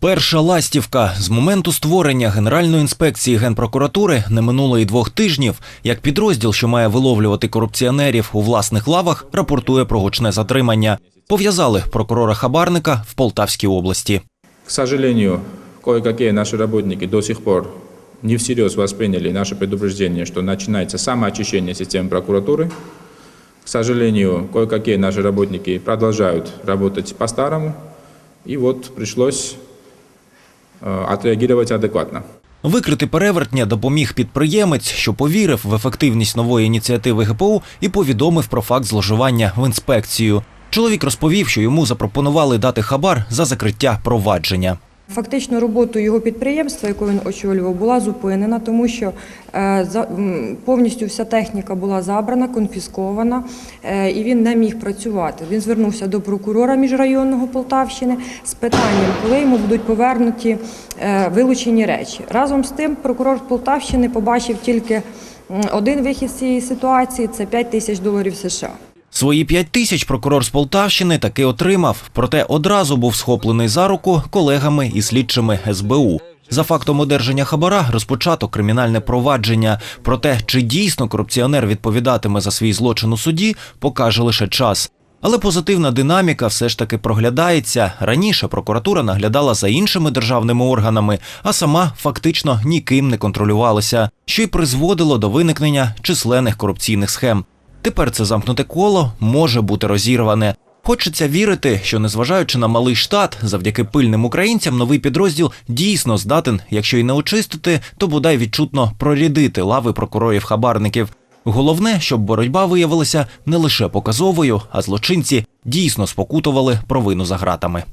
Перша ластівка з моменту створення Генеральної інспекції генпрокуратури не минуло і двох тижнів, як підрозділ, що має виловлювати корупціонерів у власних лавах, рапортує про гучне затримання. Пов'язали прокурора хабарника в Полтавській області. К сожалению, кое-какие наши работники до сих пор не всерьез восприняли наше предупреждение, что начинается самоочищение системы прокуратуры. К сожалению, кое-какие наши работники продолжают работать по-старому. И вот пришлось э, отреагировать адекватно. Викрити перевертня допоміг підприємець, що повірив в ефективність нової ініціативи ГПУ і повідомив про факт зложування в інспекцію. Чоловік розповів, що йому запропонували дати хабар за закриття провадження. Фактично роботу його підприємства, яку він очолював, була зупинена, тому що е, повністю вся техніка була забрана, конфіскована, е, і він не міг працювати. Він звернувся до прокурора міжрайонного Полтавщини з питанням, коли йому будуть повернуті е, вилучені речі. Разом з тим, прокурор Полтавщини побачив тільки один вихід з цієї ситуації це 5 тисяч доларів США. Свої п'ять тисяч прокурор з Полтавщини таки отримав, проте одразу був схоплений за руку колегами і слідчими СБУ. За фактом одержання хабара розпочато кримінальне провадження. Про те, чи дійсно корупціонер відповідатиме за свій злочин у суді, покаже лише час. Але позитивна динаміка все ж таки проглядається. Раніше прокуратура наглядала за іншими державними органами, а сама фактично ніким не контролювалася, що й призводило до виникнення численних корупційних схем. Тепер це замкнуте коло може бути розірване. Хочеться вірити, що незважаючи на малий штат, завдяки пильним українцям, новий підрозділ дійсно здатен, якщо й не очистити, то бодай відчутно прорядити лави прокурорів-хабарників. Головне, щоб боротьба виявилася не лише показовою, а злочинці дійсно спокутували провину за гратами.